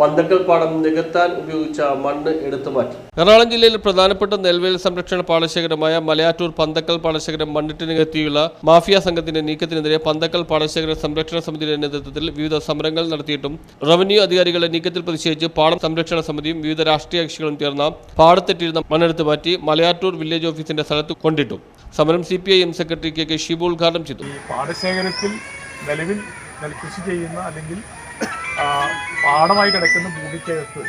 പന്തക്കൽ പാടം നികത്താൻ ഉപയോഗിച്ച മണ്ണ് എടുത്തു മാറ്റി. എറണാകുളം ജില്ലയിൽ പ്രധാനപ്പെട്ട നെൽവേൽ സംരക്ഷണ പാടശേഖരമായ മലയാറ്റൂർ പന്തക്കൽ പാടശേഖരം മണ്ണിട്ട് നികത്തിയുള്ള മാഫിയ സംഘത്തിന്റെ നീക്കത്തിനെതിരെ പന്തക്കൽ പാടശേഖര സംരക്ഷണ സമിതിയുടെ നേതൃത്വത്തിൽ വിവിധ സമരങ്ങൾ നടത്തിയിട്ടും റവന്യൂ അധികാരികളുടെ നീക്കത്തിൽ പ്രതിഷേധിച്ച് പാടം സംരക്ഷണ സമിതിയും വിവിധ രാഷ്ട്രീയ കക്ഷികളും ചേർന്ന പാടത്തെറ്റിരുന്ന മണ്ണെടുത്ത് മാറ്റി മലയാറ്റൂർ വില്ലേജ് ഓഫീസിന്റെ സ്ഥലത്ത് കൊണ്ടിട്ടു. സമരം C P I M secretary K K Shibu ഉദ്ഘാടനം ചെയ്തു. പാടശേഖരത്തിൽ നിലവിൽ നെൽകൃഷി ചെയ്യുന്ന അല്ലെങ്കിൽ പാടമായി കിടക്കുന്ന ഭൂമിക്കകത്ത്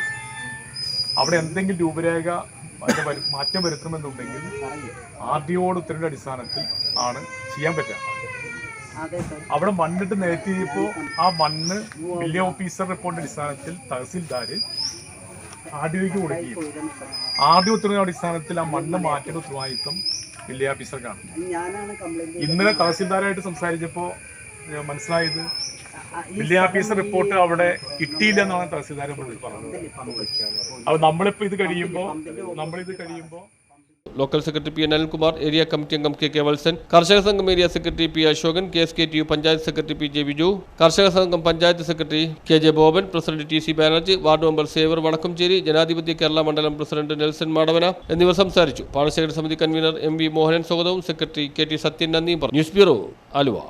അവിടെ എന്തെങ്കിലും രൂപരേഖ മാറ്റം വരുത്തണമെന്നുണ്ടെങ്കിൽ ആർ ഡി ഒയുടെ ഉത്തരവിന്റെ അടിസ്ഥാനത്തിൽ ആണ് ചെയ്യാൻ പറ്റുക. അവിടെ മണ്ണിട്ട് നിരത്തിയപ്പോൾ ആ മണ്ണ് വില്ലേജ് ഓഫീസർ റിപ്പോർട്ടിന്റെ അടിസ്ഥാനത്തിൽ തഹസിൽദാര് ആർ ഡി ഒക്ക് കൊടുക്കുകയും ആർ ഡി ഉത്തരവിന്റെ അടിസ്ഥാനത്തിൽ ആ മണ്ണ് മാറ്റേണ്ട ഉത്തരവാദിത്വം വില്ലേജ് ഓഫീസർക്കാണ്. ഇന്നലെ തഹസിൽദാരായിട്ട് സംസാരിച്ചപ്പോൾ ഏഹ് മനസ്സിലായത് വില്ലേജ് റിപ്പോർട്ട് അവിടെ കിട്ടിയില്ല എന്നാണ് തഹസിൽദാർ പറഞ്ഞത്. അപ്പൊ നമ്മളിപ്പോ ഇത് കഴിയുമ്പോ നമ്മളിത് കഴിയുമ്പോ local secretary P Anilkumar area committee അംഗം കെ കെ വത്സൻ കർഷക സംഘം area secretary P Ashokan K S K T U panchayat secretary P J Biju കർഷക സംഘം panchayat secretary K J Boban president T C Banerjee ward member Xavier Vadakkanchery ജനാധിപത്യ കേരള മണ്ഡലം president Nelson Madavana എന്നിവർ സംസാരിച്ചു. പാടശേഖര സമിതി convener M V Mohanan സ്വാഗതവും secretary K T Sathyan നന്ദിയും പറഞ്ഞു. News bureau Aluva